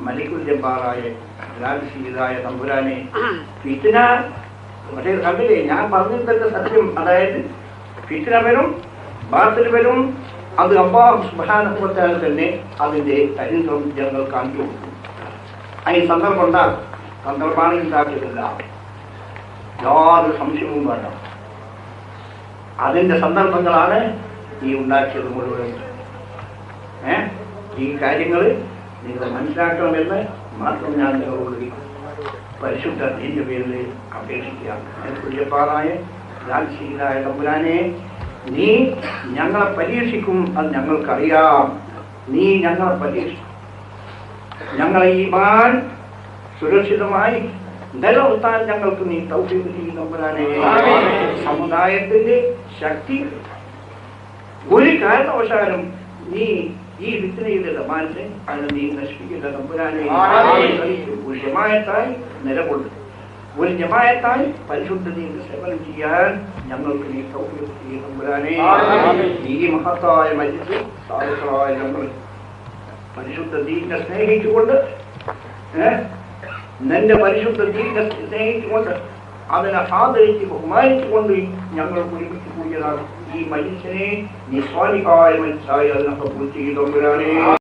മലിക്കുൽ ജബ്ബാറായ ലാൽസീതായ തമ്പുരാനെ ഫിത്തിന പക്ഷേ കണ്ടില്ലേ ഞാൻ പറഞ്ഞതിന്റെ സത്യം. അതായത് ഫിത്തിന വരും ബാത്തിൽ വരും അത് അബ്ബാഹു സുബ്ഹാനഹുവതആല തന്നെ അതിന്റെ ചരിത്രം ഞങ്ങൾ കാണിച്ചു കൊടുക്കും. അതിന് സന്ദർഭം ഉണ്ടാകും സന്ദർഭമാണ് ഉണ്ടാക്കിയിട്ടില്ല. യാതൊരു സംശയവും വേണ്ട. അതിന്റെ സന്ദർഭങ്ങളാണ് ഈ ഉണ്ടാക്കിയത് മുഴുവൻ ഏ? ഈ കാര്യങ്ങൾ നിങ്ങൾ മനസ്സിലാക്കണമെന്ന് മാത്രം ഞാൻ നിങ്ങളോട് പരിശുദ്ധ നിന്റെ പേരിൽ അപേക്ഷിക്കുകയാണ്. തുല്യപ്പാറായ തമ്പുരാനെ നീ ഞങ്ങളെ പരീക്ഷിക്കും അത് ഞങ്ങൾക്കറിയാം. നീ ഞങ്ങളെ പരീക്ഷിക്കും ഞങ്ങളെ ഈ മാൻ സുരക്ഷിതമായി നിലനിർത്താൻ ഞങ്ങൾക്ക് നീ തൗഫീഖ് തമ്പുരാനെ. സമുദായത്തിന്റെ ശക്തി ഒരു കാരണവശാലും നീ ഈ വിത്തനയുടെ സമാനത്തെ അതിനെ നീ നശിപ്പിക്കുന്ന തമ്പുരാനെ. ഒരു ജമായത്തായി നിലകൊള്ളു. ഒരു ജമായത്തായി പരിശുദ്ധ നീ സേവനം ചെയ്യാൻ ഞങ്ങൾക്ക് നീ സൗകര്യം തമ്പുരാനെ. ഈ മഹത്തായ മജിത്ത് സാധുക്കളായ ഞങ്ങൾ പരിശുദ്ധ ദീനെ സ്നേഹിച്ചുകൊണ്ട് നിന്റെ പരിശുദ്ധ ദീനെ സ്നേഹിച്ചുകൊണ്ട് അതിനെ ആദരിച്ച് ബഹുമാനിച്ചുകൊണ്ട് ഞങ്ങൾ ഒരുമിച്ച് കൂടിയതാണ് ഈ മനുഷ്യനെ നിസ്വാലിഹായ മനസ്സായി അതിനൊക്കെ പൂർത്തി ചെയ്തവരാണ്